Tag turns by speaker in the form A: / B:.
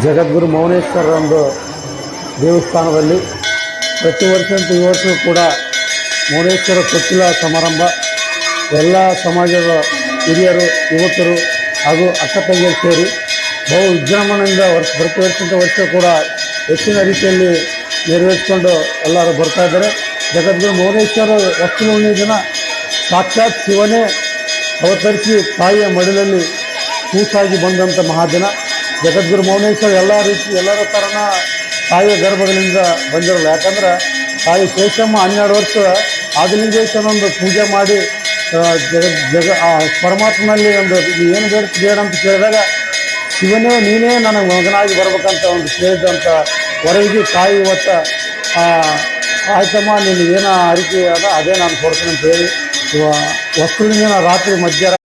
A: ಜಗದ್ಗುರು ಮೌನೇಶ್ವರ ಒಂದು ದೇವಸ್ಥಾನದಲ್ಲಿ ಪ್ರತಿ ವರ್ಷಂತೆ ಈ ವರ್ಷವೂ ಕೂಡ ಮೌನೇಶ್ವರ ಕೊಟ್ಟಿಲ ಸಮಾರಂಭ. ಎಲ್ಲ ಸಮಾಜದ ಹಿರಿಯರು, ಯುವಕರು ಹಾಗೂ ಅಕ್ಕ ತಂಗಿಯರು ಸೇರಿ ಬಹು ವಿಜೃಂಭಣೆಯಿಂದ ವರ್ಷ, ಪ್ರತಿ ವರ್ಷದ ವರ್ಷ ಕೂಡ ಹೆಚ್ಚಿನ ರೀತಿಯಲ್ಲಿ ನೆರವೇರಿಸಿಕೊಂಡು ಎಲ್ಲರೂ ಬರ್ತಾ ಇದ್ದಾರೆ. ಜಗದ್ಗುರು ಮೌನೇಶ್ವರ ವಸ್ತು ಹುಣ್ಣಿಮೆ ದಿನ ಸಾಕ್ಷಾತ್ ಶಿವನೇ ಅವತರಿಸಿ ತಾಯಿಯ ಮಡಿಲಲ್ಲಿ ಕೂಸಾಗಿ ಬಂದಂಥ ಮಹಾದಿನ. ಜಗದ್ಗುರು ಮೌನೇಶ್ವರ ಎಲ್ಲ ರೀತಿ ಎಲ್ಲರ ಥರನ ತಾಯಿಯ ಗರ್ಭಗಳಿಂದ ಬಂದಿರಲ್ಲ. ಯಾಕಂದ್ರೆ ತಾಯಿ ಶೇಷಮ್ಮ ಹನ್ನೆರಡು ವರ್ಷ ಆದಿಲಿಂಗೇಶ್ವರ ಒಂದು ಪೂಜೆ ಮಾಡಿ ಜಗ ಜಗ ಪರಮಾತ್ಮನಲ್ಲಿ ಒಂದು ಏನು ಬೇಡ ಬೇಡ ಅಂತ ಕೇಳಿದಾಗ, ಶಿವನೇ, ನೀನೇ ನನಗೆ ಮಗನಾಗಿ ಬರ್ಬೇಕಂತ ಒಂದು ಕೇಳಿದಂಥ ವರವಿಗೆ ತಾಯಿ ಇವತ್ತು ಆಯ್ತಮ್ಮ ನೀನು ಏನೋ ಅರಿಕೆ ಅದ, ಅದೇ ನಾನು ಕೊಡ್ತೀನಿ ಅಂತ ಹೇಳಿ ವಸ್ತುವಿನ ರಾತ್ರಿ ಮಧ್ಯಾಹ್ನ